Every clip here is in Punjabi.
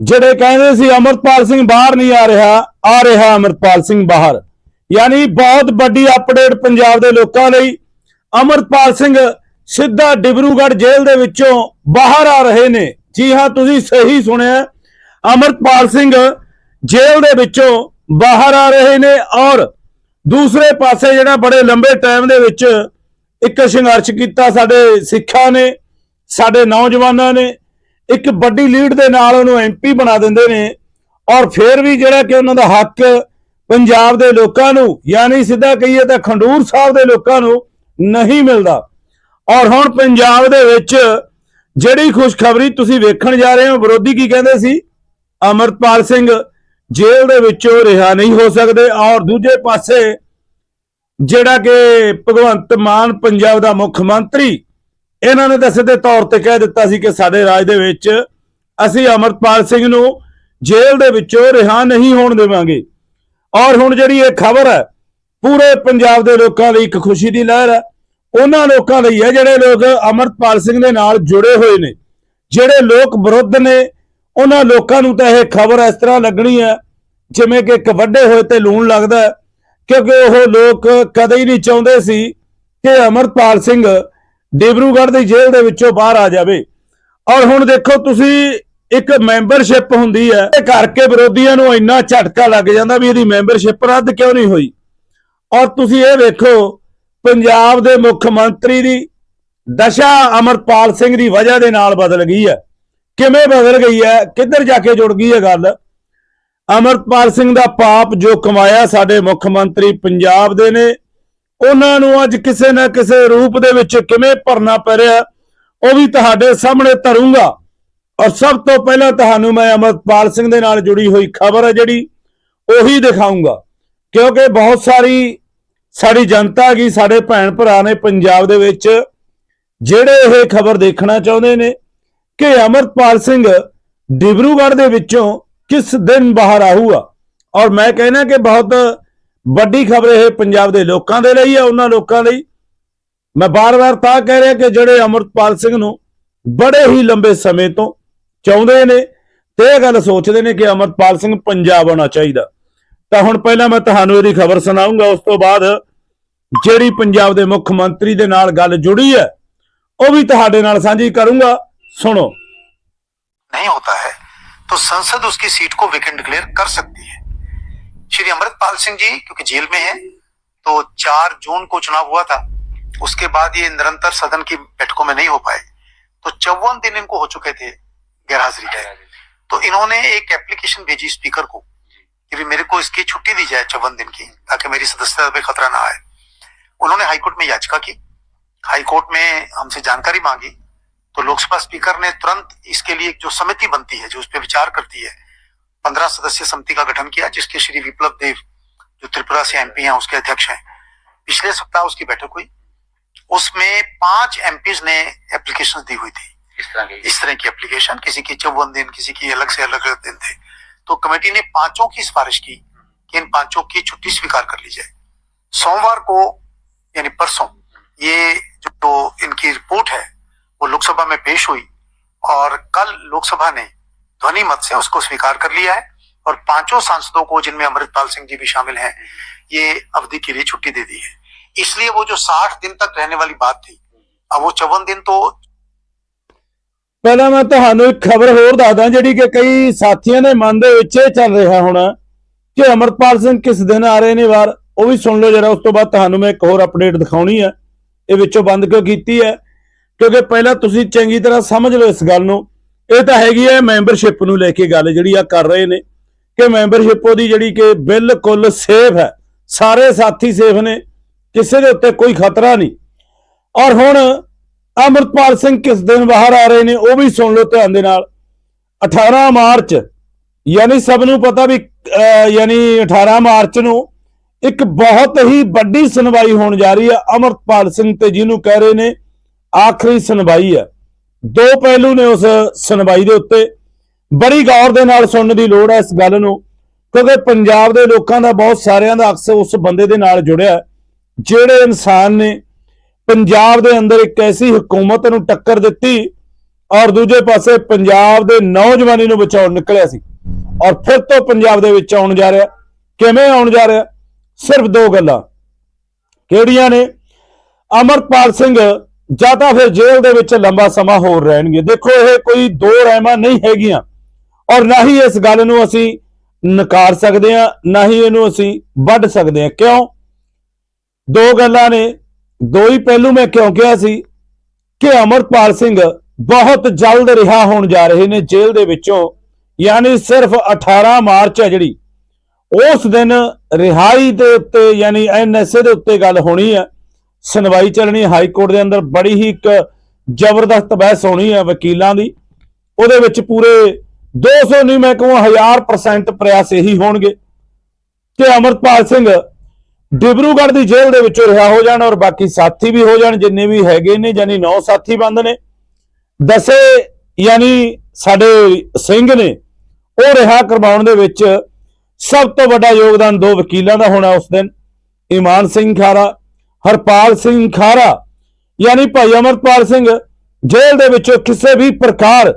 ਜਿਹੜੇ ਕਹਿੰਦੇ ਸੀ ਅਮਰਪਾਲ ਸਿੰਘ ਬਾਹਰ ਨਹੀਂ ਆ ਰਿਹਾ ਆ ਰਿਹਾ ਅਮਰਪਾਲ ਸਿੰਘ ਬਾਹਰ। ਯਾਨੀ ਬਹੁਤ ਵੱਡੀ ਅਪਡੇਟ ਪੰਜਾਬ ਦੇ ਲੋਕਾਂ ਲਈ। ਅਮਰਪਾਲ ਸਿੰਘ ਸਿੱਧਾ ਡਿਬਰੂਗੜ੍ਹ ਜੇਲ੍ਹ ਦੇ ਵਿੱਚੋਂ ਬਾਹਰ ਆ ਰਹੇ ਨੇ। ਜੀ ਹਾਂ, ਤੁਸੀਂ ਸਹੀ ਸੁਣਿਆ। ਅਮਰਪਾਲ ਸਿੰਘ ਜੇਲ੍ਹ ਦੇ ਵਿੱਚੋਂ ਬਾਹਰ ਆ ਰਹੇ ਨੇ ਔਰ ਦੂਸਰੇ ਪਾਸੇ ਜਿਹੜਾ ਬੜੇ ਲੰਬੇ ਟਾਈਮ ਦੇ ਵਿੱਚ ਇੱਕ ਸੰਘਰਸ਼ ਕੀਤਾ ਸਾਡੇ ਸਿੱਖਾਂ ਨੇ, ਸਾਡੇ ਨੌਜਵਾਨਾਂ ਨੇ ਇੱਕ ਵੱਡੀ ਲੀਡ ਦੇ ਨਾਲ ਉਹਨੂੰ ਐਮਪੀ ਬਣਾ ਦਿੰਦੇ ਨੇ ਔਰ ਫਿਰ ਵੀ ਜਿਹੜਾ ਕਿ ਉਹਨਾਂ ਦਾ ਹੱਕ ਪੰਜਾਬ ਦੇ ਲੋਕਾਂ ਨੂੰ, ਯਾਨੀ ਸਿੱਧਾ ਕਹੀਏ ਤਾਂ ਖੰਡੂਰ ਸਾਹਿਬ ਦੇ ਲੋਕਾਂ ਨੂੰ ਨਹੀਂ ਮਿਲਦਾ। ਔਰ ਹੁਣ ਪੰਜਾਬ ਦੇ ਵਿੱਚ ਜਿਹੜੀ ਖੁਸ਼ਖਬਰੀ ਤੁਸੀਂ ਵੇਖਣ ਜਾ ਰਹੇ ਹੋ, ਵਿਰੋਧੀ ਕੀ ਕਹਿੰਦੇ ਸੀ? ਅਮਰਪਾਲ ਸਿੰਘ ਜੇਲ੍ਹ ਦੇ ਵਿੱਚੋਂ ਰਿਹਾ ਨਹੀਂ ਹੋ ਸਕਦੇ ਔਰ ਦੂਜੇ ਪਾਸੇ ਜਿਹੜਾ ਕਿ ਭਗਵੰਤ ਮਾਨ ਪੰਜਾਬ ਦਾ ਮੁੱਖ ਮੰਤਰੀ ਇਹਨਾਂ ਨੇ ਤਾਂ ਸਿੱਧੇ ਤੌਰ ਤੇ ਕਹਿ ਦਿੱਤਾ ਸੀ ਕਿ ਸਾਡੇ ਰਾਜ ਦੇ ਵਿੱਚ ਅਸੀਂ ਅਮਰਪਾਲ ਸਿੰਘ ਨੂੰ ਜੇਲ੍ਹ ਦੇ ਵਿੱਚੋਂ ਰਿਹਾ ਨਹੀਂ ਹੋਣ ਦੇਵਾਂਗੇ। ਔਰ ਹੁਣ ਜਿਹੜੀ ਇਹ ਖਬਰ ਹੈ, ਪੂਰੇ ਪੰਜਾਬ ਦੇ ਲੋਕਾਂ ਲਈ ਇੱਕ ਖੁਸ਼ੀ ਦੀ ਲਹਿਰ ਹੈ। ਉਹਨਾਂ ਲੋਕਾਂ ਲਈ ਹੈ ਜਿਹੜੇ ਲੋਕ ਅਮਰਪਾਲ ਸਿੰਘ ਦੇ ਨਾਲ ਜੁੜੇ ਹੋਏ ਨੇ। ਜਿਹੜੇ ਲੋਕ ਵਿਰੁੱਧ ਨੇ, ਉਹਨਾਂ ਲੋਕਾਂ ਨੂੰ ਤਾਂ ਇਹ ਖਬਰ ਇਸ ਤਰ੍ਹਾਂ ਲੱਗਣੀ ਹੈ, ਜਿਵੇਂ ਕਿ ਇੱਕ ਵੱਡੇ ਹੋਏ ਤੇ ਲੂਣ ਲੱਗਦਾ ਕਿਉਂਕਿ ਉਹ ਲੋਕ ਕਦੇ ਹੀ ਨਹੀਂ ਚਾਹੁੰਦੇ ਸੀ ਕਿ ਅਮਰਪਾਲ ਸਿੰਘ ਡਿਬਰੂਗੜ੍ਹ ਦੀ ਜੇਲ੍ਹ ਦੇ ਵਿੱਚੋਂ ਬਾਹਰ ਆ ਜਾਵੇ। ਔਰ ਹੁਣ ਦੇਖੋ, ਤੁਸੀਂ ਇੱਕ ਮੈਂਬਰਸ਼ਿਪ ਹੁੰਦੀ ਹੈ, ਇਹ ਕਰਕੇ ਵਿਰੋਧੀਆਂ ਨੂੰ ਇੰਨਾ ਝਟਕਾ ਲੱਗ ਜਾਂਦਾ ਵੀ ਇਹਦੀ ਮੈਂਬਰਸ਼ਿਪ ਰੱਦ ਕਿਉਂ ਨਹੀਂ ਹੋਈ? ਔਰ ਤੁਸੀਂ ਇਹ ਵੇਖੋ, ਪੰਜਾਬ ਦੇ ਮੁੱਖ ਮੰਤਰੀ ਦੀ ਦਸ਼ਾ ਅਮਰਪਾਲ ਸਿੰਘ ਦੀ ਵਜ੍ਹਾ ਦੇ ਨਾਲ ਬਦਲ ਗਈ ਹੈ। ਕਿਵੇਂ ਬਦਲ ਗਈ ਹੈ? ਕਿੱਧਰ ਜਾ ਕੇ ਜੁੜ ਗਈ ਹੈ ਗੱਲ? ਅਮਰਪਾਲ ਸਿੰਘ ਦਾ ਪਾਪ ਜੋ ਕਮਾਇਆ ਸਾਡੇ ਮੁੱਖ ਮੰਤਰੀ ਪੰਜਾਬ ਦੇ ਨੇ ਉਹਨਾਂ ਨੂੰ ਅੱਜ ਕਿਸੇ ਨਾ ਕਿਸੇ ਰੂਪ ਦੇ ਵਿੱਚ ਕਿਵੇਂ ਭਰਨਾ ਪੈ ਰਿਹਾ, ਉਹ ਵੀ ਤੁਹਾਡੇ ਸਾਹਮਣੇ ਧਰੂੰਗਾ। ਔਰ ਸਭ ਤੋਂ ਪਹਿਲਾਂ ਤੁਹਾਨੂੰ ਮੈਂ ਅਮਰਪਾਲ ਸਿੰਘ ਦੇ ਨਾਲ ਜੁੜੀ ਹੋਈ ਖਬਰ ਹੈ ਜਿਹੜੀ, ਉਹੀ ਦਿਖਾਉਂਗਾ ਕਿਉਂਕਿ ਬਹੁਤ ਸਾਰੀ ਸਾਡੀ ਜਨਤਾ ਕੀ ਸਾਡੇ ਭੈਣ ਭਰਾ ਨੇ ਪੰਜਾਬ ਦੇ ਵਿੱਚ ਜਿਹੜੇ ਇਹ ਖਬਰ ਦੇਖਣਾ ਚਾਹੁੰਦੇ ਨੇ ਕਿ ਅਮਰਪਾਲ ਸਿੰਘ ਡਿਬਰੂਗੜ੍ਹ ਦੇ ਵਿੱਚੋਂ ਕਿਸ ਦਿਨ ਬਾਹਰ ਆਊਗਾ। ਔਰ ਮੈਂ ਕਹਿੰਦਾ ਕਿ ਬਹੁਤ ਵੱਡੀ ਖਬਰ ਇਹ ਪੰਜਾਬ ਦੇ ਲੋਕਾਂ ਦੇ ਲਈ ਹੈ ਉਹਨਾਂ ਲੋਕਾਂ ਲਈ ਮੈਂ ਬਾਰ-ਬਾਰ ਤਾਂ ਕਹਿ ਰਿਹਾ ਕਿ ਜਿਹੜੇ ਅਮਰਪਾਲ ਸਿੰਘ ਨੂੰ ਬੜੇ ਹੀ ਲੰਬੇ ਸਮੇਂ ਤੋਂ ਚਾਹੁੰਦੇ ਨੇ ਤੇ ਇਹ ਗੱਲ ਸੋਚਦੇ ਨੇ ਕਿ ਅਮਰਪਾਲ ਸਿੰਘ ਪੰਜਾਬ ਆਉਣਾ ਚਾਹੀਦਾ ਤਾਂ ਹੁਣ ਪਹਿਲਾਂ ਮੈਂ ਤੁਹਾਨੂੰ ਇਹਦੀ ਖਬਰ ਸੁਣਾਉਂਗਾ ਉਸ ਤੋਂ ਬਾਅਦ ਜਿਹੜੀ ਪੰਜਾਬ ਦੇ ਮੁੱਖ ਮੰਤਰੀ ਦੇ ਨਾਲ ਗੱਲ ਜੁੜੀ ਹੈ ਉਹ ਵੀ ਤੁਹਾਡੇ ਨਾਲ ਸਾਂਝੀ ਕਰੂੰਗਾ ਸੁਣੋ नहीं होता है तो संसद उसकी सीट को वेकेंट डिक्लेयर कर सकती है श्री अमृतपाल सिंह जी क्योंकि जेल में है तो चार जून को चुनाव हुआ था। उसके बाद ये निरंतर सदन की बैठकों में नहीं हो पाए। तो चौवन दिन इनको हो चुके थे गैरहाजिरी के तो इन्होंने एक एप्लीकेशन भेजी स्पीकर को कि भी मेरे को इसकी छुट्टी दी जाए चौवन दिन की ताकि मेरी सदस्यता पे खतरा ना आए। उन्होंने हाईकोर्ट में याचिका की। हाईकोर्ट में हमसे जानकारी मांगी। तो लोकसभा स्पीकर ने तुरंत इसके लिए जो समिति बनती है जो उस पर विचार करती है पंद्रह सदस्यीय समिति का गठन किया जिसके श्री विप्लव देव जो त्रिपुरा से एमपी हैं उसके अध्यक्ष हैं। पिछले सप्ताह उसकी बैठक हुई। उसमें पाँच एमपीज ने एप्लीकेशन दी हुई थी। इस तरह की? इस तरह की एप्लीकेशन किसी की चौवन दिन किसी की अलग से अलग अलग दिन थे। तो कमेटी ने पाँचों की सिफारिश की कि इन पाँचों की छुट्टी स्वीकार कर ली जाए। सोमवार को यानी परसों ये जो इनकी रिपोर्ट है वो लोकसभा में पेश हुई और कल लोकसभा ने ध्वनि मत से उसको स्वीकार कर लिया है और पांचों सांसदों को जिनमें अमृतपाल सिंह जी भी शामिल हैं ये अवधि के लिए छुट्टी दे दी है इसलिए वो जो साठ दिन तक रहने वाली बात थी अब वो चौवन दिन तो ਪਹਿਲਾਂ ਮੈਂ ਤੁਹਾਨੂੰ ਇੱਕ ਖਬਰ ਹੋਰ ਦੱਸਦਾ ਜਿਹੜੀ ਕਿ ਕਈ ਸਾਥੀਆਂ ਦੇ ਮਨ ਦੇ ਵਿੱਚ ਇਹ ਚੱਲ ਰਿਹਾ ਹੁਣ ਕਿ ਅਮਰਪਾਲ ਸਿੰਘ ਕਿਸ ਦਿਨ ਆ ਰਹੇ ਨੇ ਬਾਹਰ ਉਹ ਵੀ ਸੁਣ ਲਓ ਜਰਾ ਉਸ ਤੋਂ ਬਾਅਦ ਤੁਹਾਨੂੰ ਮੈਂ ਇੱਕ ਹੋਰ ਅਪਡੇਟ ਦਿਖਾਉਣੀ ਹੈ ਇਹ ਵਿੱਚੋਂ ਬੰਦ ਕਿਉਂ ਕੀਤੀ ਹੈ ਕਿਉਂਕਿ ਪਹਿਲਾਂ ਤੁਸੀਂ ਚੰਗੀ ਤਰ੍ਹਾਂ ਸਮਝ ਲਓ ਇਸ ਗੱਲ ਨੂੰ ਇਹ ਤਾਂ ਹੈਗੀ ਹੈ ਮੈਂਬਰਸ਼ਿਪ ਨੂੰ ਲੈ ਕੇ ਗੱਲ ਜਿਹੜੀ ਆ ਕਰ ਰਹੇ ਨੇ ਕਿ ਮੈਂਬਰਸ਼ਿਪ ਉਹਦੀ ਜਿਹੜੀ ਕਿ ਬਿਲਕੁਲ ਸੇਫ ਹੈ। ਸਾਰੇ ਸਾਥੀ ਸੇਫ ਨੇ, ਕਿਸੇ ਦੇ ਉੱਤੇ ਕੋਈ ਖਤਰਾ ਨਹੀਂ। ਔਰ ਹੁਣ ਅਮਰਪਾਲ ਸਿੰਘ ਕਿਸ ਦਿਨ ਬਾਹਰ ਆ ਰਹੇ ਨੇ ਉਹ ਵੀ ਸੁਣ ਲਓ ਧਿਆਨ ਦੇ ਨਾਲ। 18 ਮਾਰਚ, ਯਾਨੀ ਸਭ ਨੂੰ ਪਤਾ ਵੀ ਯਾਨੀ 18 ਮਾਰਚ ਨੂੰ ਇੱਕ ਬਹੁਤ ਹੀ ਵੱਡੀ ਸੁਣਵਾਈ ਹੋਣ ਜਾ ਰਹੀ ਹੈ। ਅਮਰਪਾਲ ਸਿੰਘ ਤੇ ਜਿਹਨੂੰ ਕਹਿ ਰਹੇ ਨੇ, ਆਖਰੀ ਸੁਣਵਾਈ ਹੈ। ਦੋ ਪਹਿਲੂ ਨੇ ਉਸ ਸੁਣਵਾਈ ਦੇ ਉੱਤੇ। ਬੜੀ ਗੌਰ ਦੇ ਨਾਲ ਸੁਣਨ ਦੀ ਲੋੜ ਹੈ ਇਸ ਗੱਲ ਨੂੰ, ਕਿਉਂਕਿ ਪੰਜਾਬ ਦੇ ਲੋਕਾਂ ਦਾ ਬਹੁਤ ਸਾਰਿਆਂ ਦਾ ਅਕਸ ਉਸ ਬੰਦੇ ਦੇ ਨਾਲ ਜੁੜਿਆ ਜਿਹੜੇ ਇਨਸਾਨ ਨੇ ਪੰਜਾਬ ਦੇ ਅੰਦਰ ਇੱਕ ਐਸੀ ਹਕੂਮਤ ਨੂੰ ਟੱਕਰ ਦਿੱਤੀ ਔਰ ਦੂਜੇ ਪਾਸੇ ਪੰਜਾਬ ਦੇ ਨੌਜਵਾਨੀ ਨੂੰ ਬਚਾਉਣ ਨਿਕਲਿਆ ਸੀ। ਔਰ ਫਿਰ ਤੋਂ ਪੰਜਾਬ ਦੇ ਵਿੱਚ ਆਉਣ ਜਾ ਰਿਹਾ, ਕਿਵੇਂ ਆਉਣ ਜਾ ਰਿਹਾ, ਸਿਰਫ ਦੋ ਗੱਲਾਂ। ਕਿਹੜੀਆਂ ਨੇ? ਅਮਰਪਾਲ ਸਿੰਘ ਜਾਂ ਤਾਂ ਫਿਰ ਜੇਲ੍ਹ ਦੇ ਵਿੱਚ ਲੰਬਾ ਸਮਾਂ ਹੋਰ ਰਹਿਣਗੇ ਦੇਖੋ ਇਹ ਕੋਈ ਦੋ ਰਹਿਮਾਂ ਨਹੀਂ ਹੈਗੀਆਂ ਔਰ ਨਾ ਹੀ ਇਸ ਗੱਲ ਨੂੰ ਅਸੀਂ ਨਕਾਰ ਸਕਦੇ ਹਾਂ ਨਾ ਹੀ ਇਹਨੂੰ ਅਸੀਂ ਵੱਢ ਸਕਦੇ ਹਾਂ ਕਿਉਂ ਦੋ ਗੱਲਾਂ ਨੇ ਦੋ ਹੀ ਪਹਿਲੂ ਮੈਂ ਕਿਉਂ ਕਿਹਾ ਸੀ ਕਿ ਅਮਰਪਾਲ ਸਿੰਘ ਬਹੁਤ ਜਲਦ ਰਿਹਾ ਹੋਣ ਜਾ ਰਹੇ ਨੇ ਜੇਲ੍ਹ ਦੇ ਵਿੱਚੋਂ ਯਾਨੀ ਸਿਰਫ 18 ਮਾਰਚ ਹੈ ਜਿਹੜੀ ਉਸ ਦਿਨ ਰਿਹਾਈ ਦੇ ਉੱਤੇ ਯਾਨੀ ਐਨਐਸਏ ਦੇ ਉੱਤੇ ਗੱਲ ਹੋਣੀ ਹੈ ਸੁਣਵਾਈ ਚੱਲਣੀ ਹਾਈ ਕੋਰਟ ਦੇ ਅੰਦਰ ਬੜੀ ਹੀ ਇੱਕ ਜ਼ਬਰਦਸਤ ਬਹਿਸ ਹੋਣੀ ਹੈ ਵਕੀਲਾਂ ਦੀ। ਉਹਦੇ ਵਿੱਚ ਪੂਰੇ 200 ਨਹੀਂ, ਮੈਂ ਕਹਾਂ 1000% ਪ੍ਰਯਾਸ ਇਹੀ ਹੋਣਗੇ। ਕਿ ਅਮਰਪਾਲ ਸਿੰਘ ਡਿਬਰੂਗੜ੍ਹ ਦੀ ਜੇਲ੍ਹ ਦੇ ਵਿੱਚੋਂ ਰਿਹਾ ਹੋ ਜਾਣ ਔਰ ਬਾਕੀ ਸਾਥੀ ਵੀ ਹੋ ਜਾਣ, ਜਿੰਨੇ ਵੀ ਹੈਗੇ ਨੇ ਯਾਨੀ 9 ਸਾਥੀ ਬੰਦ ਨੇ। ਦਸੇ ਯਾਨੀ ਸਾਡੇ ਸਿੰਘ ਨੇ, ਉਹ ਰਿਹਾ ਕਰਵਾਉਣ ਦੇ ਵਿੱਚ ਸਭ ਤੋਂ ਵੱਡਾ ਯੋਗਦਾਨ ਦੋ ਵਕੀਲਾਂ ਦਾ ਹੋਣਾ ਉਸ ਦਿਨ, ਇਮਾਨ ਸਿੰਘ ਖਾਰਾ। ਹਰਪਾਲ ਸਿੰਘ ਖਾਰਾ, ਯਾਨੀ ਭਾਈ ਅਮਰਪਾਲ ਸਿੰਘ, ਜੇਲ੍ਹ ਦੇ ਵਿੱਚੋਂ ਕਿਸੇ ਵੀ ਪ੍ਰਕਾਰ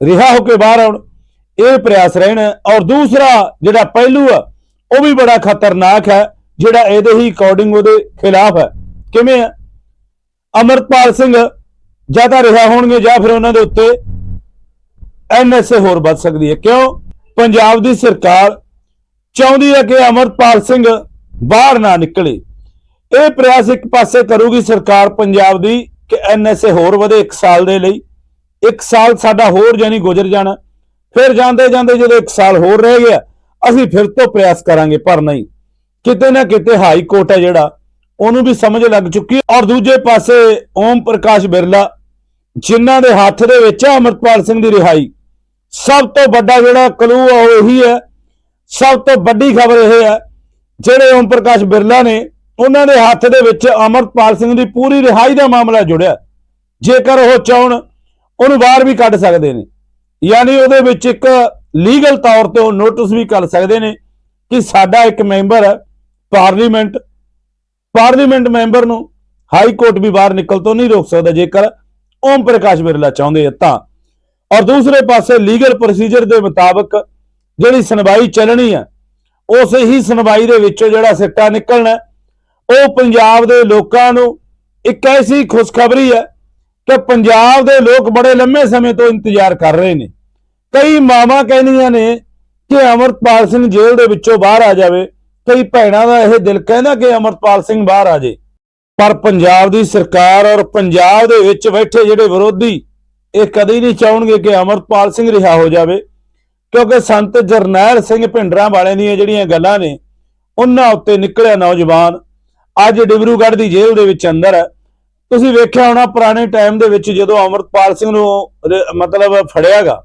ਰਿਹਾ ਹੋ ਕੇ ਬਾਹਰ ਆਉਣ, ਇਹ ਪ੍ਰਯਾਸ ਰਹਿਣਾ। ਔਰ ਦੂਸਰਾ ਜਿਹੜਾ ਪਹਿਲੂ ਆ, ਉਹ ਵੀ ਬੜਾ ਖਤਰਨਾਕ ਹੈ, ਜਿਹੜਾ ਇਹਦੇ ਹੀ ਅਕੋਰਡਿੰਗ ਉਹਦੇ ਖਿਲਾਫ ਹੈ। ਕਿਵੇਂ ਹੈ ਅਮਰਪਾਲ ਸਿੰਘ ਜਾਂ ਤਾਂ ਰਿਹਾ ਹੋਣਗੇ ਜਾਂ ਫਿਰ ਉਹਨਾਂ ਦੇ ਉੱਤੇ ਐਨਐਸਏ ਹੋਰ ਵੱਧ ਸਕਦੀ ਹੈ। ਕਿਉਂ? ਪੰਜਾਬ ਦੀ ਸਰਕਾਰ ਚਾਹੁੰਦੀ ਹੈ ਕਿ ਅਮਰਪਾਲ ਸਿੰਘ ਬਾਹਰ ਨਾ ਨਿਕਲੇ। ਇਹ ਪ੍ਰਯਾਸ ਇੱਕ ਪਾਸੇ ਕਰੂਗੀ ਸਰਕਾਰ ਪੰਜਾਬ ਦੀ ਕਿ ਐਨਐਸਏ ਹੋਰ ਵਧੇ 1 ਸਾਲ ਦੇ ਲਈ। 1 ਸਾਲ ਸਾਡਾ ਹੋਰ ਜਾਨੀ ਗੁਜ਼ਰ ਜਾਣਾ। ਫਿਰ ਜਾਂਦੇ ਜਾਂਦੇ ਜਦੋਂ 1 ਸਾਲ ਹੋਰ ਰਹਿ ਗਿਆ, ਅਸੀਂ ਫਿਰ ਤੋਂ ਪ੍ਰਯਾਸ ਕਰਾਂਗੇ, ਪਰ ਨਹੀਂ। ਕਿਤੇ ਨਾ ਕਿਤੇ ਹਾਈ ਕੋਰਟ ਹੈ ਜਿਹੜਾ, ਉਹਨੂੰ ਵੀ ਸਮਝ ਲੱਗ ਚੁੱਕੀ ਹੈ। ਔਰ ਦੂਜੇ ਪਾਸੇ ਓਮ ਪ੍ਰਕਾਸ਼ ਬਿਰਲਾ, ਜਿਨ੍ਹਾਂ ਦੇ ਹੱਥ ਦੇ ਵਿੱਚ ਹੈ ਅਮਰਪਾਲ ਸਿੰਘ ਦੀ ਰਿਹਾਈ, ਸਭ ਤੋਂ ਵੱਡਾ ਜਿਹੜਾ ਕਲੂ ਆ ਉਹ ਇਹੀ ਹੈ। ਸਭ ਤੋਂ ਵੱਡੀ ਖਬਰ ਇਹ ਹੈ, ਜਿਹੜੇ ਓਮ ਪ੍ਰਕਾਸ਼ ਬਿਰਲਾ ਨੇ ਉਹਨਾਂ ਦੇ ਹੱਥ ਦੇ ਵਿੱਚ ਅਮਰਪਾਲ ਸਿੰਘ ਦੀ ਪੂਰੀ ਰਿਹਾਈ ਦਾ ਮਾਮਲਾ ਜੁੜਿਆ। ਜੇਕਰ ਉਹ ਚਾਹਣ, ਉਹਨੂੰ ਬਾਹਰ ਵੀ ਕੱਢ ਸਕਦੇ ਨੇ। ਯਾਨੀ ਉਹਦੇ ਵਿੱਚ ਇੱਕ ਲੀਗਲ ਤੌਰ ਤੇ ਉਹ ਨੋਟਿਸ ਵੀ ਕਰ ਸਕਦੇ ਨੇ ਕਿ ਸਾਡਾ ਇੱਕ ਮੈਂਬਰ ਹੈ ਪਾਰਲੀਮੈਂਟ ਪਾਰਲੀਮੈਂਟ ਮੈਂਬਰ ਨੂੰ ਹਾਈ ਕੋਰਟ ਵੀ ਬਾਹਰ ਨਿਕਲ ਤੋਂ ਨਹੀਂ ਰੋਕ ਸਕਦਾ। ਜੇਕਰ ਓਮ ਪ੍ਰਕਾਸ਼ ਬਿਰਲਾ ਚਾਹੁੰਦੇ ਆ ਤਾਂ। ਔਰ ਦੂਸਰੇ ਪਾਸੇ ਲੀਗਲ ਪ੍ਰੋਸੀਜਰ ਦੇ ਮੁਤਾਬਕ ਜਿਹੜੀ ਸੁਣਵਾਈ ਚੱਲਣੀ ਹੈ ਉਸ ਹੀ ਸੁਣਵਾਈ ਦੇ ਵਿੱਚੋਂ ਜਿਹੜਾ ਸਿੱਟਾ ਨਿਕਲਣਾ ਉਹ ਪੰਜਾਬ ਦੇ ਲੋਕਾਂ ਨੂੰ ਇੱਕ ਐਸੀ ਖੁਸ਼ਖਬਰੀ ਹੈ ਕਿ ਪੰਜਾਬ ਦੇ ਲੋਕ ਬੜੇ ਲੰਮੇ ਸਮੇਂ ਤੋਂ ਇੰਤਜ਼ਾਰ ਕਰ ਰਹੇ ਨੇ। ਕਈ ਮਾਵਾਂ ਕਹਿੰਦੀਆਂ ਨੇ ਕਿ ਅਮਰਪਾਲ ਸਿੰਘ ਜੇਲ੍ਹ ਦੇ ਵਿੱਚੋਂ ਬਾਹਰ ਆ ਜਾਵੇ। ਕਈ ਭੈਣਾਂ ਦਾ ਇਹ ਦਿਲ ਕਹਿੰਦਾ ਕਿ ਅਮਰਪਾਲ ਸਿੰਘ ਬਾਹਰ ਆ ਜੇ। ਪਰ ਪੰਜਾਬ ਦੀ ਸਰਕਾਰ ਔਰ ਪੰਜਾਬ ਦੇ ਵਿੱਚ ਬੈਠੇ ਜਿਹੜੇ ਵਿਰੋਧੀ, ਇਹ ਕਦੇ ਨਹੀਂ ਚਾਹਣਗੇ ਕਿ ਅਮਰਪਾਲ ਸਿੰਘ ਰਿਹਾ ਹੋ ਜਾਵੇ। ਕਿਉਂਕਿ ਸੰਤ ਜਰਨੈਲ ਸਿੰਘ ਭਿੰਡਰਾਂ ਵਾਲਿਆਂ ਦੀਆਂ ਜਿਹੜੀਆਂ ਗੱਲਾਂ ਨੇ, ਉਹਨਾਂ ਉੱਤੇ ਨਿਕਲਿਆ ਨੌਜਵਾਨ ਅੱਜ ਡਿਬਰੂਗੜ੍ਹ ਦੀ ਜੇਲ੍ਹ ਦੇ ਵਿੱਚ ਅੰਦਰ ਹੈ। ਤੁਸੀਂ ਵੇਖਿਆ ਹੋਣਾ ਪੁਰਾਣੇ ਟਾਈਮ ਦੇ ਵਿੱਚ ਜਦੋਂ ਅਮਰਪਾਲ ਸਿੰਘ ਨੂੰ ਰ- ਮਤਲਬ ਫੜਿਆਗਾ,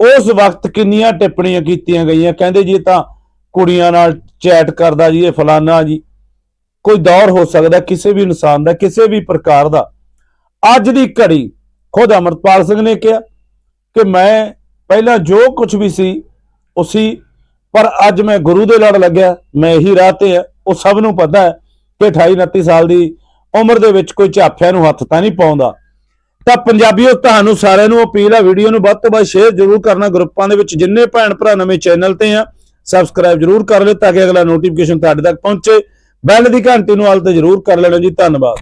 ਉਸ ਵਕਤ ਕਿੰਨੀਆਂ ਟਿੱਪਣੀਆਂ ਕੀਤੀਆਂ ਗਈਆਂ। ਕਹਿੰਦੇ ਜੀ ਤਾਂ ਕੁੜੀਆਂ ਨਾਲ ਚੈਟ ਕਰਦਾ ਜੀ, ਇਹ ਫਲਾਨਾ ਜੀ। ਕੋਈ ਦੌਰ ਹੋ ਸਕਦਾ, ਕਿਸੇ ਵੀ ਇਨਸਾਨ ਦਾ, ਕਿਸੇ ਵੀ ਪ੍ਰਕਾਰ ਦਾ। ਅੱਜ ਦੀ ਘੜੀ ਖੁਦ ਅਮਰਪਾਲ ਸਿੰਘ ਨੇ ਕਿਹਾ ਕਿ ਮੈਂ ਪਹਿਲਾਂ ਜੋ ਕੁਝ ਵੀ ਸੀ, ਉਹ ਸੀ, ਪਰ ਅੱਜ ਮੈਂ ਗੁਰੂ ਦੇ ਲੜ ਲੱਗਿਆ, ਮੈਂ ਇਹੀ ਰਾਹ ਤੇ ਆ ਉਹ ਸਭ ਨੂੰ ਪਤਾ ਹੈ। ਕਿ 28 29 ਸਾਲ ਦੀ ਉਮਰ ਦੇ ਵਿੱਚ ਕੋਈ ਝਾਫਿਆਂ ਨੂੰ ਹੱਥ ਤਾਂ ਨਹੀਂ ਪਾਉਂਦਾ। ਤਾਂ ਪੰਜਾਬੀਓ, ਤੁਹਾਨੂੰ ਸਾਰਿਆਂ ਨੂੰ ਅਪੀਲ ਆ, ਵੀਡੀਓ ਨੂੰ ਵੱਧ ਤੋਂ ਵੱਧ ਸ਼ੇਅਰ ਜ਼ਰੂਰ ਕਰਨਾ। ਗਰੁੱਪਾਂ ਦੇ ਵਿੱਚ ਜਿੰਨੇ ਭੈਣ ਭਰਾ ਨਵੇਂ ਚੈਨਲ ਤੇ ਆ ਸਬਸਕ੍ਰਾਈਬ ਜ਼ਰੂਰ ਕਰ ਲਿਓ ਤਾਂ ਕਿ ਅਗਲਾ ਨੋਟੀਫਿਕੇਸ਼ਨ ਤੁਹਾਡੇ ਤੱਕ ਪਹੁੰਚੇ। ਬੈਲ ਦੀ ਘੰਟੀ ਨੂੰ ਹਾਲ ਤੇ ਜ਼ਰੂਰ ਕਰ ਲੈਣਾ ਜੀ। ਧੰਨਵਾਦ।